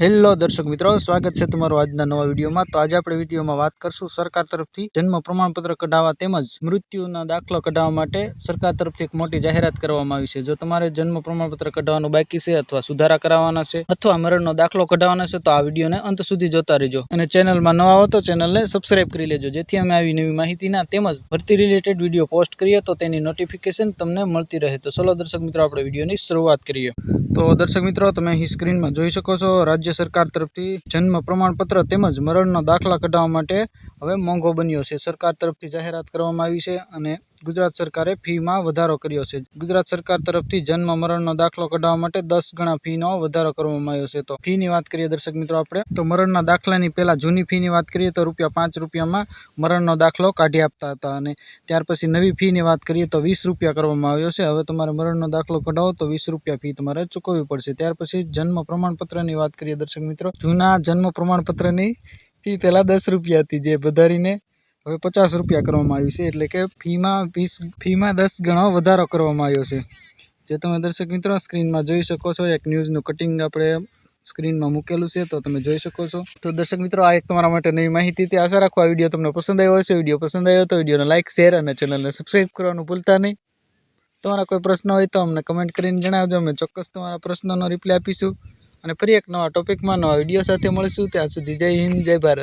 Hello દર્શક મિત્રો, સ્વાગત છે તમારું આજના નવા વિડીયોમાં. તો આજે આપણે વિડીયોમાં વાત કરશું સરકાર તરફથી જન્મ પ્રમાણપત્ર કઢાવવા તેમજ મૃત્યુના દાખલો કઢાવવા માટે સરકાર તરફથી એક મોટી જાહેરાત કરવામાં આવી છે. જો તમારે જન્મ પ્રમાણપત્ર કઢાવવાનું બાકી છે અથવા સુધારા કરાવવાના છે અથવા મરણનો દાખલો કઢાવવાનો છે, તો આ વિડીયોને અંત સુધી જોતા રહેજો. અને ચેનલમાં નવા હો તો ચેનલને સબસ્ક્રાઇબ કરી લેજો. જેથી અમે આવી નવી માહિતીના તેમજ ભરતી રિલેટેડ વીડિયો પોસ્ટ કરીએ તો તેની નોટિફિકેશન તમને મળતી રહે. તો ચલો દર્શક મિત્રો, આપણે વિડીયોની શરૂઆત કરીએ. તો દર્શક મિત્રો, તમે અહીં સ્ક્રીનમાં જોઈ શકો છો, રાજ્ય સરકાર તરફથી જન્મ પ્રમાણપત્ર તેમજ મરણના દાખલા કઢાવવા માટે હવે મોંઘો બન્યો છે. સરકાર તરફથી જાહેરાત કરવામાં આવી છે અને ગુજરાત સરકારે ફીમાં વધારો કર્યો છે. ગુજરાત સરકાર તરફથી જન્મ મરણનો દાખલો કઢાવવા માટે દસ ગણા ફીનો વધારો કરવામાં આવ્યો છે. તો ફીની વાત કરીએ દર્શક મિત્રો આપણે, તો મરણના દાખલાની પહેલા જૂની ફીની વાત કરીએ તો રૂપિયા પાંચ રૂપિયામાં મરણનો દાખલો કાઢી આપતા હતા અને ત્યાર પછી નવી ફીની વાત કરીએ તો વીસ રૂપિયા કરવામાં આવ્યો છે. હવે તમારે મરણનો દાખલો કઢાવો તો વીસ રૂપિયા ફી તમારે ચૂકવવી પડશે. ત્યાર પછી જન્મ પ્રમાણપત્રની વાત કરીએ દર્શક મિત્રો. જૂના જન્મ પ્રમાણપત્રની ફી પહેલાં દસ રૂપિયા હતી જે વધારીને હવે પચાસ રૂપિયા કરવામાં આવ્યું છે, એટલે કે ફીમાં વીસ, ફીમાં દસ ગણો વધારો કરવામાં આવ્યો છે. જે તમે દર્શક મિત્રો સ્ક્રીનમાં જોઈ શકો છો, એક ન્યૂઝનું કટિંગ આપણે સ્ક્રીનમાં મૂકેલું છે, તો તમે જોઈ શકો છો. તો દર્શક મિત્રો, આ એક તમારા માટે નવી માહિતી હતી. આશા રાખો આ વીડિયો તમને પસંદ આવ્યો હશે. વીડિયો પસંદ આવ્યો તો વિડીયોને લાઇક શેર અને ચેનલને સબસ્ક્રાઈબ કરવાનું ભૂલતા નહીં. તમારા કોઈ પ્રશ્ન હોય તો અમને કમેન્ટ કરીને જણાવજો. અમે ચોક્કસ તમારા પ્રશ્નનો રિપ્લાય આપીશું. અને ફરી એક નવા ટોપિકમાં નવા વીડિયો સાથે મળીશું. ત્યાં સુધી જય હિન્દ, જય ભારત.